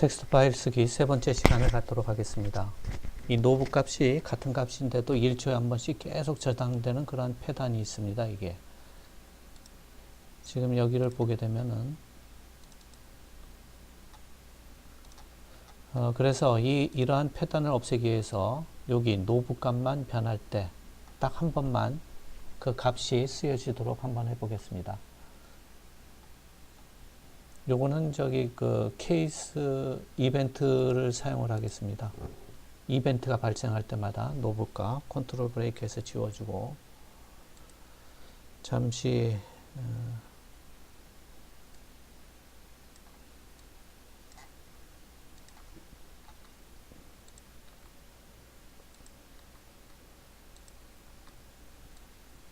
텍스트 파일 쓰기 세 번째 시간을 갖도록 하겠습니다. 이 노브 값이 같은 값인데도 1초에 한 번씩 계속 저장되는 그런 패턴이 있습니다. 이게 지금 여기를 보게 되면은 어, 그래서 이 이러한 패턴을 없애기 위해서 여기 노브 값만 변할 때 딱 한 번만 그 값이 쓰여지도록 한번 해보겠습니다. 요거는 저기 그 케이스 이벤트를 사용을 하겠습니다. 이벤트가 발생할 때마다 노브가 컨트롤 브레이크에서 지워주고 잠시 어,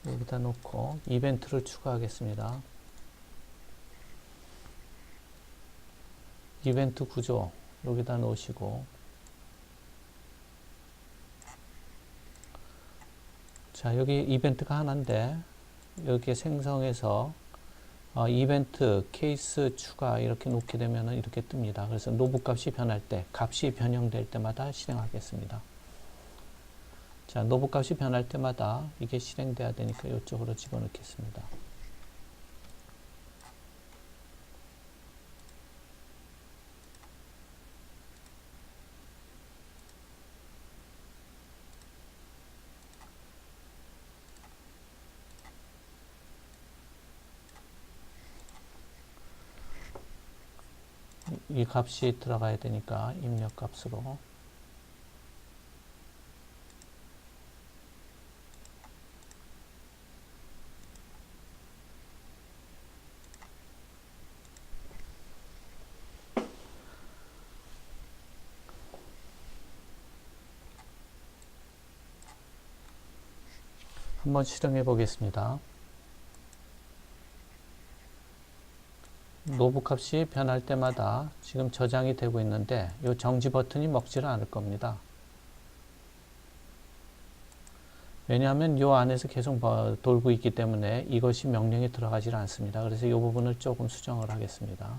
여기다 놓고 이벤트를 추가하겠습니다. 이벤트 구조 여기다 놓으시고 자 여기 이벤트가 하나인데 여기에 생성해서 어, 이벤트 케이스 추가 이렇게 놓게 되면 이렇게 뜹니다. 그래서 노브 값이 변할 때 값이 변형될 때마다 실행하겠습니다. 자 노브 값이 변할 때마다 이게 실행돼야 되니까 이쪽으로 집어넣겠습니다. 이 값이 들어가야 되니까 입력 값으로 한번 실행해 보겠습니다. 노브 값이 변할 때마다 지금 저장이 되고 있는데 이 정지 버튼이 먹지를 않을 겁니다. 왜냐하면 이 안에서 계속 뭐 돌고 있기 때문에 이것이 명령에 들어가질 않습니다. 그래서 이 부분을 조금 수정을 하겠습니다.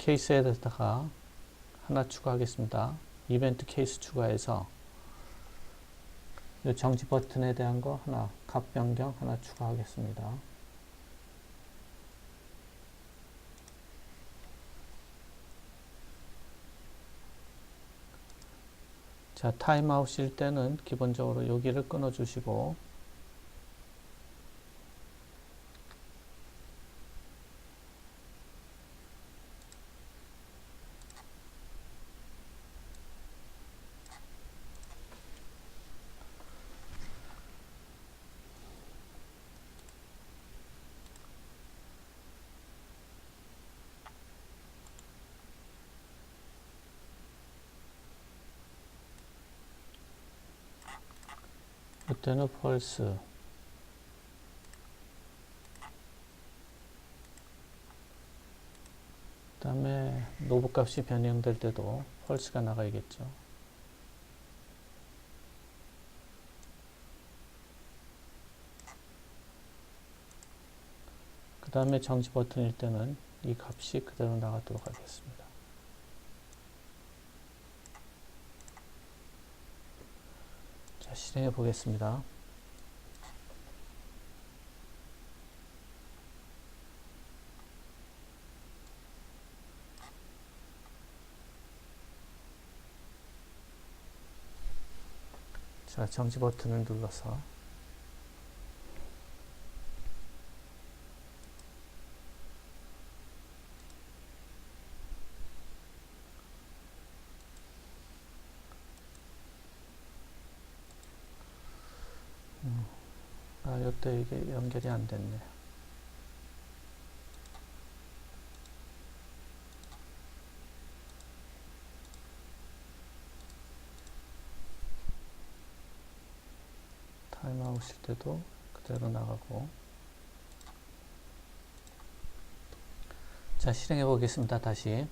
케이스에다가 하나 추가하겠습니다. 이벤트 케이스 추가해서 이 정지 버튼에 대한 거 하나 값 변경 하나 추가하겠습니다. 자 타임아웃일 때는 기본적으로 여기를 끊어 주시고 이때는 펄스. 그 다음에 노브 값이 변형될 때도 펄스가 나가야겠죠. 그 다음에 정지 버튼일 때는 이 값이 그대로 나가도록 하겠습니다 자, 실행해 보겠습니다. 자, 정지 버튼을 눌러서 아, 이때 이게 연결이 안 됐네. 타임아웃일 때도 그대로 나가고 자, 실행해 보겠습니다. 다시.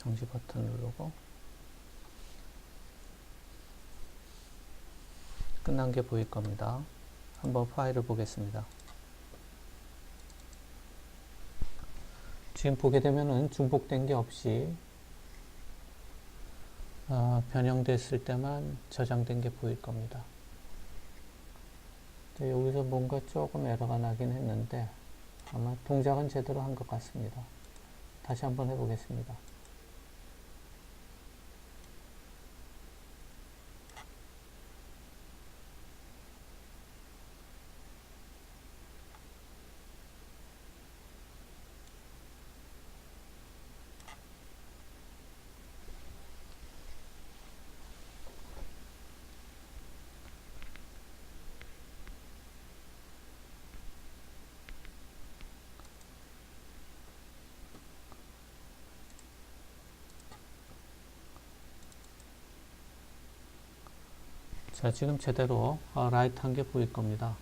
정지 버튼 누르고 끝난 게 보일 겁니다. 한번 파일을 보겠습니다. 지금 보게 되면은 중복된 게 없이 어, 변형됐을 때만 저장된 게 보일 겁니다. 여기서 뭔가 조금 에러가 나긴 했는데 아마 동작은 제대로 한 것 같습니다. 다시 한번 해보겠습니다. 자, 지금 제대로 어, 라이트 한 게 보일 겁니다.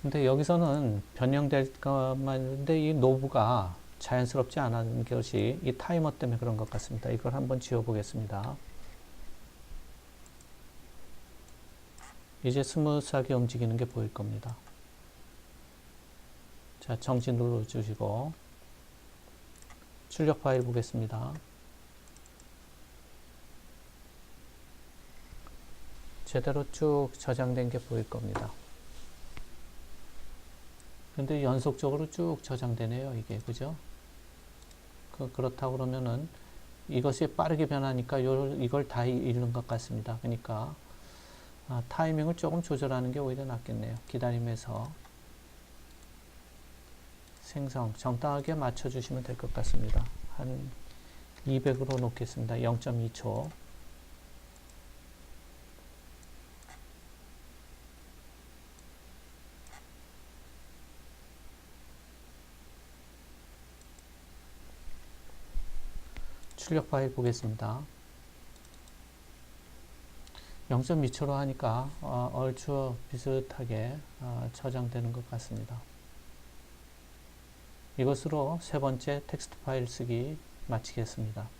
근데 여기서는 변형될 것만인데 이 노브가 자연스럽지 않은 것이 이 타이머 때문에 그런 것 같습니다. 이걸 한번 지워 보겠습니다. 이제 스무스하게 움직이는 게 보일 겁니다. 자, 정지 눌러 주시고 출력 파일 보겠습니다. 제대로 쭉 저장된 게 보일 겁니다. 근데 연속적으로 쭉 저장되네요, 이게. 그죠? 그, 그렇다고 그러면은 이것이 빠르게 변하니까 요, 이걸 다 잃는 것 같습니다. 그러니까 아, 타이밍을 조금 조절하는 게 오히려 낫겠네요. 기다리면서 생성 적당하게 맞춰주시면 될 것 같습니다. 한 200으로 놓겠습니다. 0.2초. 출력 파일 보겠습니다. 0.2초로 하니까 어, 얼추 비슷하게 어, 저장되는 것 같습니다. 이것으로 세 번째 텍스트 파일 쓰기 마치겠습니다.